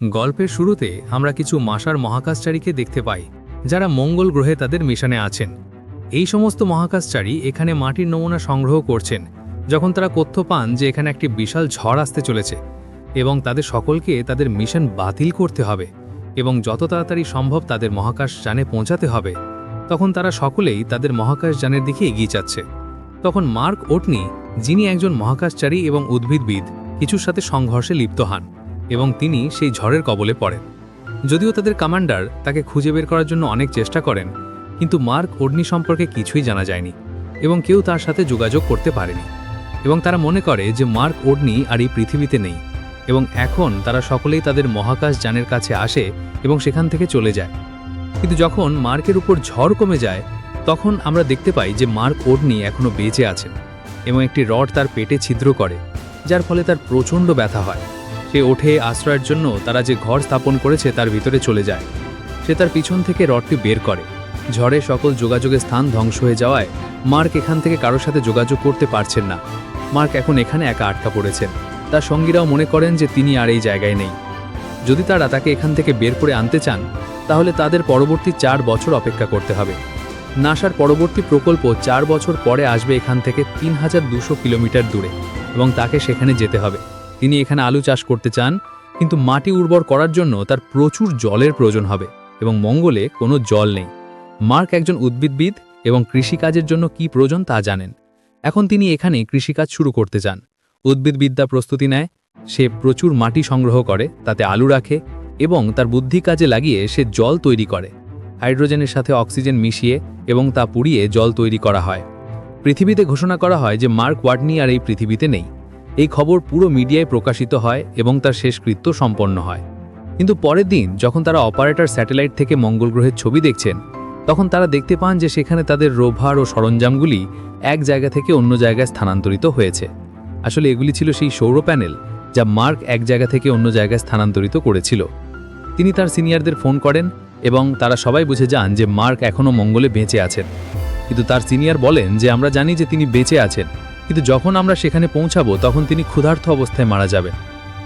গল্পের শুরুতে আমরা কিছু মাসার মহাকাশচারীকে দেখতে পাই, যারা মঙ্গল গ্রহে তাদের মিশনে আছেন। এই সমস্ত মহাকাশচারী এখানে মাটির নমুনা সংগ্রহ করছেন, যখন তারা তথ্য পান যে এখানে একটি বিশাল ঝড় আসতে চলেছে এবং তাদের সকলকে তাদের মিশন বাতিল করতে হবে এবং যত তাড়াতাড়ি সম্ভব তাদের মহাকাশ যানে পৌঁছাতে হবে। তখন তারা সকলেই তাদের মহাকাশ যানের দিকে এগিয়ে যাচ্ছে। তখন মার্ক ওটনি, যিনি একজন মহাকাশচারী এবং উদ্ভিদবিদ, কিছুর সাথে সংঘর্ষে লিপ্ত হন। এবং তিনি সেই ঝড়ের কবলে পড়েন। যদিও তাদের কমান্ডার তাকে খুঁজে বের করার জন্য অনেক চেষ্টা করেন, কিন্তু মার্ক ওডনি সম্পর্কে কিছুই জানা যায়নি এবং কেউ তার সাথে যোগাযোগ করতে পারেনি। এবং তারা মনে করে যে মার্ক ওডনি আর এই পৃথিবীতে নেই এবং এখন তারা সকলেই তাদের মহাকাশ যানের কাছে আসে এবং সেখান থেকে চলে যায়। কিন্তু যখন মার্কের উপর ঝড় কমে যায়, তখন আমরা দেখতে পাই যে মার্ক ওডনি এখনও বেঁচে আছেন এবং একটি রড তার পেটে ছিদ্র করে, যার ফলে তার প্রচণ্ড ব্যথা হয়। সে ওঠে আশ্রয়ের জন্য, তারা যে ঘর স্থাপন করেছে তার ভিতরে চলে যায়। সে তার পিছন থেকে রডটি বের করে। ঝড়ে সকল যোগাযোগের স্থান ধ্বংস হয়ে যাওয়ায় মার্ক এখান থেকে কারোর সাথে যোগাযোগ করতে পারছেন না। মার্ক এখন এখানে একা আটকা পড়েছেন। তার সঙ্গীরাও মনে করেন যে তিনি আর এই জায়গায় নেই। যদি তারা তাকে এখান থেকে বের করে আনতে চান, তাহলে তাদের পরবর্তী চার বছর অপেক্ষা করতে হবে। নাসার পরবর্তী প্রকল্প চার বছর পরে আসবে এখান থেকে তিন হাজার দুশো কিলোমিটার দূরে এবং তাকে সেখানে যেতে হবে। তিনি এখানে আলু চাষ করতে চান, কিন্তু মাটি উর্বর করার জন্য তার প্রচুর জলের প্রয়োজন হবে এবং মঙ্গলে কোনো জল নেই। মার্ক একজন উদ্ভিদবিদ এবং কৃষিকাজের জন্য কি প্রয়োজন তা জানেন। এখন তিনি এখানে কৃষিকাজ শুরু করতে চান। উদ্ভিদবিদ্যা প্রস্তুতি নেয়, সে প্রচুর মাটি সংগ্রহ করে, তাতে আলু রাখে এবং তার বুদ্ধি কাজে লাগিয়ে সে জল তৈরি করে। হাইড্রোজেনের সাথে অক্সিজেন মিশিয়ে এবং তা পুড়িয়ে জল তৈরি করা হয়। পৃথিবীতে ঘোষণা করা হয় যে মার্ক ওয়াটনি আর এই পৃথিবীতে নেই। এই খবর পুরো মিডিয়ায় প্রকাশিত হয় এবং তার শেষকৃত্য সম্পন্ন হয়। কিন্তু পরের দিন যখন তারা অপারেটর স্যাটেলাইট থেকে মঙ্গল গ্রহের ছবি দেখছেন, তখন তারা দেখতে পান যে সেখানে তাদের রোভার ও সরঞ্জামগুলি এক জায়গা থেকে অন্য জায়গায় স্থানান্তরিত হয়েছে। আসলে এগুলি ছিল সেই সৌর প্যানেল যা মার্ক এক জায়গা থেকে অন্য জায়গায় স্থানান্তরিত করেছিল। তিনি তার সিনিয়রদের ফোন করেন এবং তারা সবাই বুঝে যান যে মার্ক এখনও মঙ্গলে বেঁচে আছেন। কিন্তু তার সিনিয়র বলেন যে আমরা জানি যে তিনি বেঁচে আছেন। কিন্তু যখন আমরা সেখানে পৌঁছাবো, তখন তিনি ক্ষুধার্ত অবস্থায় মারা যাবেন।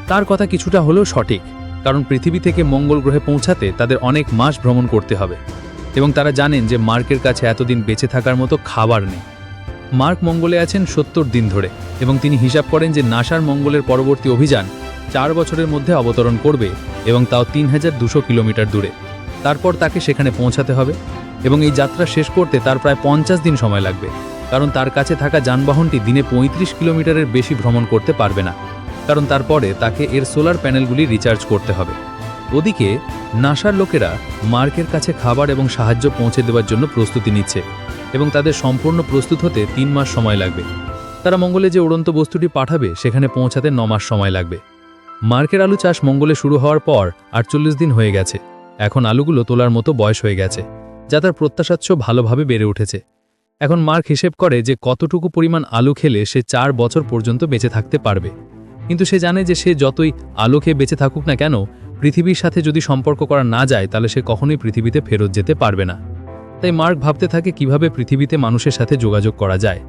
তার কথা কিছুটা হলেও সঠিক, কারণ পৃথিবী থেকে মঙ্গল গ্রহে পৌঁছাতে তাদের অনেক মাস ভ্রমণ করতে হবে এবং তারা জানেন যে মার্কের কাছে এতদিন বেঁচে থাকার মতো খাবার নেই। মার্ক মঙ্গলে আছেন সত্তর দিন ধরে এবং তিনি হিসাব করেন যে নাসার মঙ্গলের পরবর্তী অভিযান চার বছরের মধ্যে অবতরণ করবে এবং তাও তিন হাজার দুশো কিলোমিটার দূরে। তারপর তাকে সেখানে পৌঁছাতে হবে এবং এই যাত্রা শেষ করতে তার প্রায় পঞ্চাশ দিন সময় লাগবে। কারণ তার কাছে থাকা যানবাহনটি দিনে ৩৫ কিলোমিটারের বেশি ভ্রমণ করতে পারবে না। কারণ তারপরে তাকে এর সোলার প্যানেলগুলি রিচার্জ করতে হবে। ওদিকে, নাসার লোকেরা মার্কের কাছে খাবার এবং সাহায্য পৌঁছে দেওয়ার জন্য প্রস্তুতি নিচ্ছে এবং তাদের সম্পূর্ণ প্রস্তুত হতে তিন মাস সময় লাগবে। তারা মঙ্গলে যে উড়ন্ত বস্তুটি পাঠাবে, সেখানে পৌঁছাতে ন মাস সময় লাগবে। মার্কের আলু চাষ মঙ্গলে শুরু হওয়ার পর আটচল্লিশ দিন হয়ে গেছে। এখন আলুগুলো তোলার মতো বয়স হয়ে গেছে, যা তার প্রত্যাশাচ্ছ ভালোভাবে বেড়ে উঠেছে। এখন মার্ক হিসেব করে যে কতটুকু পরিমাণ আলু খেলে সে চার বছর পর্যন্ত বেঁচে থাকতে পারবে। কিন্তু সে জানে যে সে যতই আলু খেয়ে বেঁচে থাকুক না কেন, পৃথিবীর সাথে যদি সম্পর্ক করা না যায়, তাহলে সে কখনোই পৃথিবীতে ফেরত যেতে পারবে না। তাই মার্ক ভাবতে থাকে কীভাবে পৃথিবীতে মানুষের সাথে যোগাযোগ করা যায়।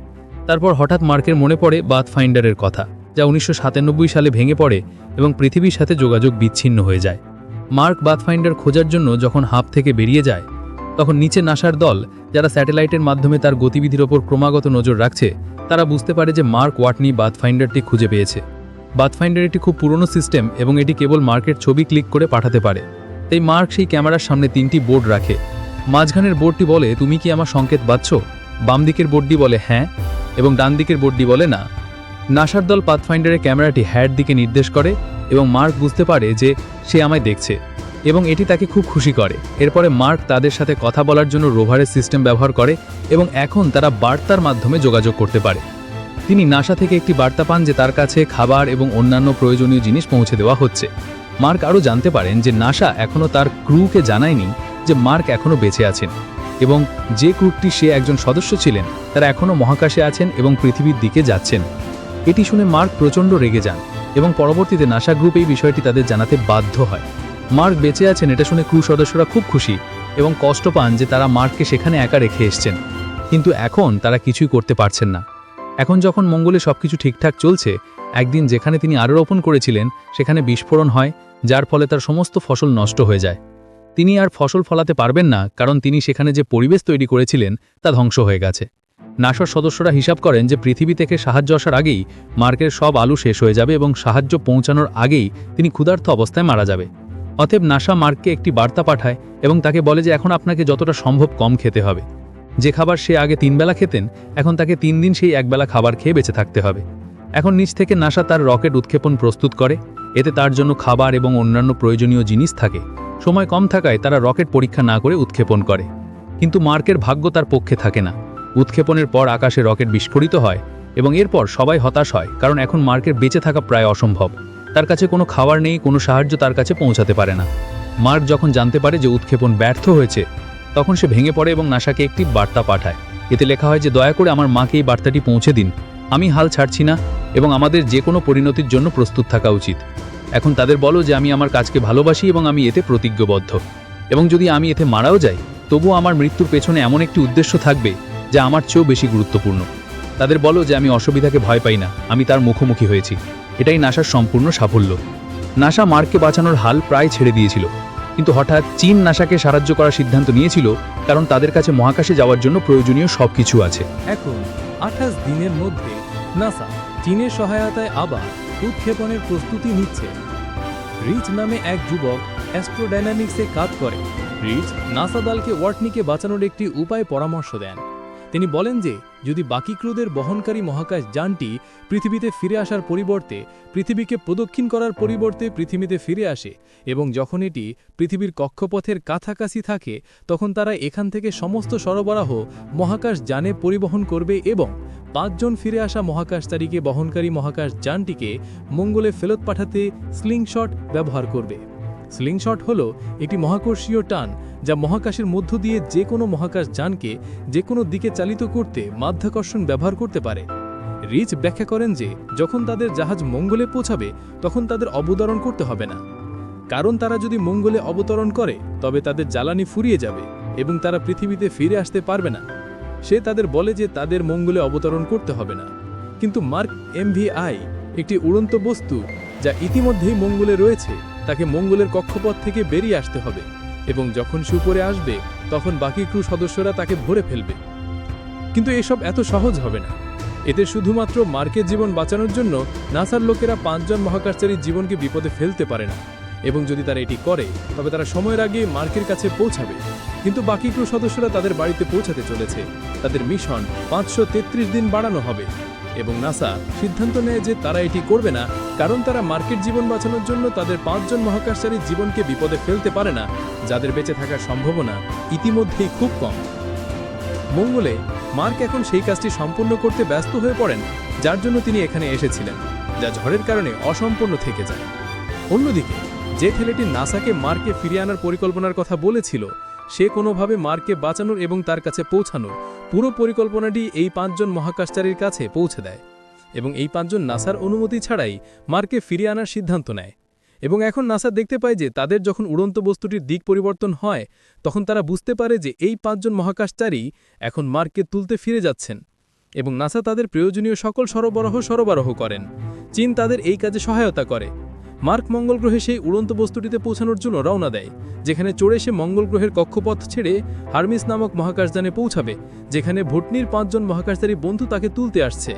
তারপর হঠাৎ মার্কের মনে পড়ে বাথ ফাইন্ডারের কথা, যা উনিশশো সাতানব্বই সালে ভেঙে পড়ে এবং পৃথিবীর সাথে যোগাযোগ বিচ্ছিন্ন হয়ে যায়। মার্ক বাথ ফাইন্ডার খোঁজার জন্য যখন হাফ থেকে বেরিয়ে যায় তখন নিচে নাসার দল, যারা স্যাটেলাইটের মাধ্যমে তার গতিবিধির ওপর ক্রমাগত নজর রাখছে, তারা বুঝতে পারে যে মার্ক ওয়াটনি বাথফাইন্ডারটি খুঁজে পেয়েছে। বাথফাইন্ডার একটি খুব পুরনো সিস্টেম এবং এটি কেবল মার্কের ছবি ক্লিক করে পাঠাতে পারে। তাই মার্ক সেই ক্যামেরার সামনে তিনটি বোর্ড রাখে। মাঝখানের বোর্ডটি বলে, তুমি কি আমার সংকেত পাচ্ছ? বাম দিকের বোর্ডটি বলে হ্যাঁ এবং ডান দিকের বোর্ডটি বলে, না। নাসার দল পাথফাইন্ডারের ক্যামেরাটি হ্যাট দিকে নির্দেশ করে এবং মার্ক বুঝতে পারে যে সে আমায় দেখছে। এবং এটি তাকে খুব খুশি করে। এরপরে মার্ক তাদের সাথে কথা বলার জন্য রোভারের সিস্টেম ব্যবহার করে এবং এখন তারা বার্তার মাধ্যমে যোগাযোগ করতে পারে। তিনি নাসা থেকে একটি বার্তা পান যে তার কাছে খাবার এবং অন্যান্য প্রয়োজনীয় জিনিস পৌঁছে দেওয়া হচ্ছে। মার্ক আরও জানতে পারেন যে নাসা এখনও তার ক্রুকে জানায়নি যে মার্ক এখনও বেঁচে আছেন এবং যে ক্রুপটি সে একজন সদস্য ছিলেন, তারা এখনও মহাকাশে আছেন এবং পৃথিবীর দিকে যাচ্ছেন। এটি শুনে মার্ক প্রচণ্ড রেগে যান এবং পরবর্তীতে নাসা গ্রুপ এই বিষয়টি তাদের জানাতে বাধ্য হয়। মার্ক বেঁচে আছেন এটা শুনে ক্রু সদস্যরা খুব খুশি এবং কষ্ট পান যে তারা মার্ককে সেখানে একা রেখে এসছেন। কিন্তু এখন তারা কিছুই করতে পারছেন না। এখন যখন মঙ্গলে সবকিছু ঠিকঠাক চলছে, একদিন যেখানে তিনি আরও রোপণ করেছিলেন, সেখানে বিস্ফোরণ হয়, যার ফলে তার সমস্ত ফসল নষ্ট হয়ে যায়। তিনি আর ফসল ফলাতে পারবেন না, কারণ তিনি সেখানে যে পরিবেশ তৈরি করেছিলেন, তা ধ্বংস হয়ে গেছে। নাসার সদস্যরা হিসাব করেন যে পৃথিবী থেকে সাহায্য আসার আগেই মার্কের সব আলু শেষ হয়ে যাবে এবং সাহায্য পৌঁছানোর আগেই তিনি ক্ষুধার্ত অবস্থায় মারা যাবে। অতএব নাসা মার্ককে একটি বার্তা পাঠায় এবং তাকে বলে যে এখন আপনাকে যতটা সম্ভব কম খেতে হবে। যে খাবার সে আগে তিন বেলা খেতেন, এখন তাকে তিন দিন সেই একবেলা খাবার খেয়ে বেঁচে থাকতে হবে। এখন নিচ থেকে নাসা তার রকেট উৎক্ষেপণ প্রস্তুত করে, এতে তার জন্য খাবার এবং অন্যান্য প্রয়োজনীয় জিনিস থাকে। সময় কম থাকায় তারা রকেট পরীক্ষা না করে উৎক্ষেপণ করে। কিন্তু মার্কের ভাগ্য তার পক্ষে থাকে না। উৎক্ষেপণের পর আকাশে রকেট বিস্ফোরিত হয় এবং এরপর সবাই হতাশ হয়, কারণ এখন মার্কের বেঁচে থাকা প্রায় অসম্ভব। তার কাছে কোনো খাবার নেই, কোনো সাহায্য তার কাছে পৌঁছাতে পারে না। মার্ক যখন জানতে পারে যে উৎক্ষেপণ ব্যর্থ হয়েছে, তখন সে ভেঙে পড়ে এবং নাসাকে একটি বার্তা পাঠায়। এতে লেখা হয় যে, দয়া করে আমার মাকে এই বার্তাটি পৌঁছে দিন। আমি হাল ছাড়ছি না এবং আমাদের যে কোনো পরিণতির জন্য প্রস্তুত থাকা উচিত। এখন তাদের বলো যে, আমি আমার কাজকে ভালোবাসি এবং আমি এতে প্রতিজ্ঞবদ্ধ। এবং যদি আমি এতে মারাও যাই, তবুও আমার মৃত্যুর পেছনে এমন একটি উদ্দেশ্য থাকবে যা আমার চেয়েও বেশি গুরুত্বপূর্ণ। তাদের বলো যে, আমি অসুবিধাকে ভয় পাই না। আমি তার মুখোমুখি হয়েছি। এটাই নাসার সম্পূর্ণ সাফল্য। নাসা মার্ককে বাঁচানোর হাল প্রায় ছেড়ে দিয়েছিল। কিন্তু হঠাৎ চীন নাসাকে সাহায্য করার সিদ্ধান্ত নিয়েছিল, কারণ তাদের কাছে মহাকাশে যাওয়ার জন্য প্রয়োজনীয় সব কিছু আছে। এখন, আঠাশ দিনের মধ্যে, নাসা চীনের সহায়তায় আবার উৎক্ষেপণের প্রস্তুতি নিচ্ছে। রিচ নামে এক যুবক অ্যাস্ট্রোডাইনামিক্সে কাজ করে। রিচ, নাসা দলকে ওয়াটনিকে বাঁচানোর একটি উপায় পরামর্শ দেন। তিনি বলেন যে, যদি বাকি ক্রুদের বহনকারী মহাকাশ যানটি পৃথিবীতে ফিরে আসার পরিবর্তে পৃথিবীকে প্রদক্ষিণ করার পরিবর্তে পৃথিবীতে ফিরে আসে এবং যখন এটি পৃথিবীর কক্ষপথের কাছাকাছি থাকে, তখন তারা এখান থেকে সমস্ত সরবরাহ মহাকাশ যানে পরিবহন করবে এবং পাঁচজন ফিরে আসা মহাকাশচারীকে বহনকারী মহাকাশ যানটিকে মঙ্গলে ফেরত পাঠাতে স্লিংশট ব্যবহার করবে। স্লিংশট হল একটি মহাকর্ষীয় টান যা মহাকাশের মধ্য দিয়ে যে কোনো মহাকাশ যানকে যে কোনো দিকে চালিত করতে মাধ্যাকর্ষণ ব্যবহার করতে পারে। রিচ ব্যাখ্যা করেন যে যখন তাদের জাহাজ মঙ্গলে পৌঁছাবে, তখন তাদের অবতরণ করতে হবে না। কারণ তারা যদি মঙ্গলে অবতরণ করে, তবে তাদের জ্বালানি ফুরিয়ে যাবে এবং তারা পৃথিবীতে ফিরে আসতে পারবে না। সে তাদের বলে যে তাদের মঙ্গলে অবতরণ করতে হবে না। কিন্তু মার্ক এমভিআই একটি উড়ন্ত বস্তু যা ইতিমধ্যেই মঙ্গলে রয়েছে। তাকে মঙ্গলের কক্ষপথ থেকে বেরিয়ে আসতে হবে এবং যখন সে উপরে আসবে, তখন বাকি ক্রু সদস্যরা তাকে ধরে ফেলবে। কিন্তু এসব এত সহজ হবে না। এতে শুধুমাত্র মার্কের জীবন বাঁচানোর জন্য নাসার লোকেরা পাঁচজন মহাকাশচারীর জীবনকে বিপদে ফেলতে পারে না এবং যদি তারা এটি করে, তবে তারা সময়ের আগে মার্কের কাছে পৌঁছাবে। কিন্তু বাকি ক্রু সদস্যরা তাদের বাড়িতে পৌঁছাতে চলেছে। তাদের মিশন পাঁচশো তেত্রিশ দিন বাড়ানো হবে। এবং নাসা সিদ্ধান্ত নেয় যে তারা এটি করবে না, কারণ তারা মার্কেট জীবন বাঁচানোর জন্য তাদের পাঁচজন মহাকাশচারীর জীবনকে বিপদে ফেলতে পারে না, যাদের বেঁচে থাকার সম্ভাবনা ইতিমধ্যেই খুব কম। মঙ্গলে, মার্ক এখন সেই কাজটি সম্পূর্ণ করতে ব্যস্ত হয়ে পড়েন, যার জন্য তিনি এখানে এসেছিলেন, যা ঝড়ের কারণে অসম্পূর্ণ থেকে যায়। অন্যদিকে, যে ছেলেটি নাসাকে মার্কে ফিরিয়ে আনার পরিকল্পনার কথা বলেছিল সে কোনোভাবে মার্কে বাঁচানোর এবং তার কাছে পৌঁছানোর। পুরো পরিকল্পনাটি এই পাঁচজন মহাকাশচারীর কাছে পৌঁছে দেয় এবং এই পাঁচজন নাসার অনুমতি ছাড়াই মার্কে ফিরিয়ে আনার সিদ্ধান্ত নেয়। এবং এখন নাসা দেখতে পায় যে তাদের যখন উড়ন্ত বস্তুটির দিক পরিবর্তন হয়, তখন তারা বুঝতে পারে যে এই পাঁচজন মহাকাশচারী এখন মার্কে তুলতে ফিরে যাচ্ছেন এবং নাসা তাদের প্রয়োজনীয় সকল সরবরাহ সরবরাহ করেন। চীন তাদের এই কাজে সহায়তা করে। মার্ক মঙ্গল গ্রহে সেই উড়ন্ত বস্তুটিতে পৌঁছানোর জন্য রওনা দেয়, যেখানে চড়ে সে মঙ্গল গ্রহের কক্ষপথ ছেড়ে হারমিস নামক মহাকাশযানে পৌঁছাবে, যেখানে ভুটনির পাঁচজন মহাকাশচারী বন্ধু তাকে তুলতে আসছে।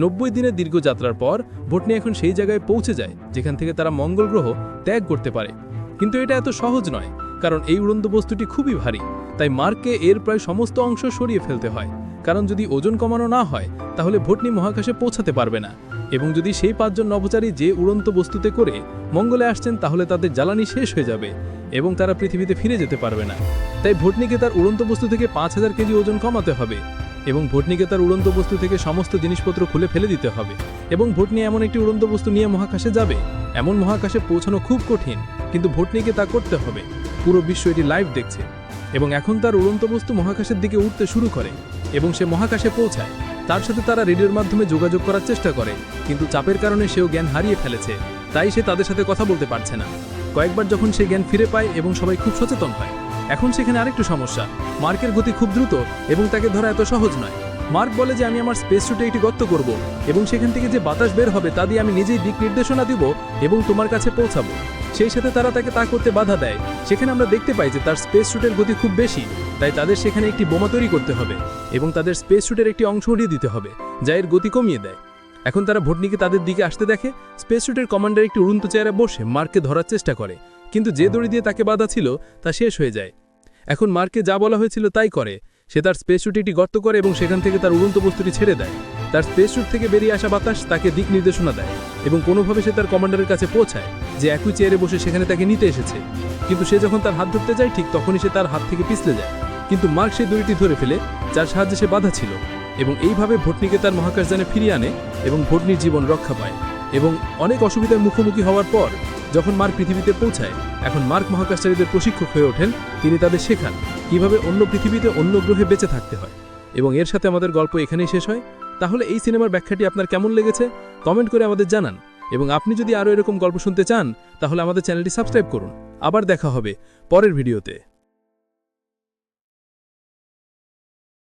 নব্বই দিনের দীর্ঘ যাত্রার পর, ভুটনি এখন সেই জায়গায় পৌঁছে যায়, যেখান থেকে তারা মঙ্গল গ্রহ ত্যাগ করতে পারে। কিন্তু এটা এত সহজ নয়, কারণ এই উড়ন্ত বস্তুটি খুবই ভারী, তাই মার্ককে এর প্রায় সমস্ত অংশ সরিয়ে ফেলতে হয়। কারণ যদি ওজন কমানো না হয়, তাহলে ভুটনি মহাকাশে পৌঁছাতে পারবে না। এবং যদি সেই পাঁচজন নভোচারী যে উড়ন্ত বস্তুতে করে মঙ্গলে আসছেন, তাহলে তাদের জ্বালানি শেষ হয়ে যাবে এবং তারা পৃথিবীতে ফিরে যেতে পারবে না। তাই ভুটনিকে তার উড়ন্ত বস্তু থেকে পাঁচ হাজার কেজি ওজন কমাতে হবে এবং ভুটনিকে তার উড়ন্ত বস্তু থেকে সমস্ত জিনিসপত্র খুলে ফেলে দিতে হবে এবং ভুটনি এমন একটি উড়ন্ত বস্তু নিয়ে মহাকাশে যাবে। এমন মহাকাশে পৌঁছানো খুব কঠিন, কিন্তু ভুটনিকে তা করতে হবে। পুরো বিশ্ব এটি লাইভ দেখছে এবং এখন তার উড়ন্ত বস্তু মহাকাশের দিকে উঠতে শুরু করে। এবং সে মহাকাশে পৌঁছায়। তার সাথে তারা রেডিওর মাধ্যমে যোগাযোগ করার চেষ্টা করে, কিন্তু চাপের কারণে সেও জ্ঞান হারিয়ে ফেলেছে। তাই সে তাদের সাথে কথা বলতে পারছে না। কয়েকবার যখন সে জ্ঞান ফিরে পায় এবং সবাই খুব সচেতন হয়, এখন সেখানে আরেকটু সমস্যা। মার্কের গতি খুব দ্রুত এবং তাকে ধরা এত সহজ নয়। মার্ক বলে যে, আমি আমার স্পেস শুটে একটি গর্ত করব এবং সেখান থেকে যে বাতাস বের হবে তা দিয়ে আমি নিজেই দিক নির্দেশনা দিব এবং তোমার কাছে পৌঁছাবো। সেই সাথে তারা তাকে তা করতে বাধা দেয়। সেখানে আমরা দেখতে পাই যে, তার স্পেস স্যুটের গতি খুব বেশি। তাই তাদের সেখানে একটি বোমা তৈরি করতে হবে এবং তাদের স্পেস স্যুটের একটি অংশ উড়িয়ে দিতে হবে, যা এর গতি কমিয়ে দেয়। এখন তারা ভটনিকে তাদের দিকে আসতে দেখে স্পেস স্যুটের কমান্ডার একটি উড়ন্ত চেয়ারে বসে মার্ককে ধরার চেষ্টা করে, কিন্তু যে দড়ি দিয়ে তাকে বাধা ছিল তা শেষ হয়ে যায়। এখন মার্কে যা বলা হয়েছিল তাই করে। সে তার স্পেস স্যুটে একটি গর্ত করে এবং সেখান থেকে তার উড়ন্ত বস্তুটি ছেড়ে দেয়। তার স্পেস স্যুট থেকে বেরিয়ে আসা বাতাস তাকে দিক নির্দেশনা দেয় এবং কোনোভাবে সে তার কমান্ডারের কাছে পৌঁছায়, যে একই চেয়ারে বসে সেখানে তাকে নিতে এসেছে। কিন্তু সে যখন তার হাত ধরতে যায়, ঠিক তখনই সে তার হাত থেকে পিছলে যায়। কিন্তু মার্ক সেই দড়িটি ধরে ফেলে, যার সাহায্যে সে বাধা ছিল, এবং এইভাবে ভটনিকে তার মহাকাশযানে ফিরিয়ে আনে এবং ভটনির জীবন রক্ষা পায়। এবং অনেক অসুবিধার মুখোমুখি হওয়ার পর, যখন মার্ক পৃথিবীতে পৌঁছায়, এখন মার্ক মহাকাশচারীদের প্রশিক্ষক হয়ে ওঠেন, তিনি তাদের শেখান কীভাবে অন্য পৃথিবীতে অন্য গ্রহে বেঁচে থাকতে হয়। এবং এর সাথে আমাদের গল্প এখানেই শেষ হয়। তাহলে এই সিনেমার ব্যাখ্যাটি আপনার কেমন লেগেছে? কমেন্ট করে আমাদের জানান। এবং আপনি যদি আরও এরকম গল্প শুনতে চান, তাহলে আমাদের চ্যানেলটি সাবস্ক্রাইব করুন। আবার দেখা হবে পরের ভিডিওতে।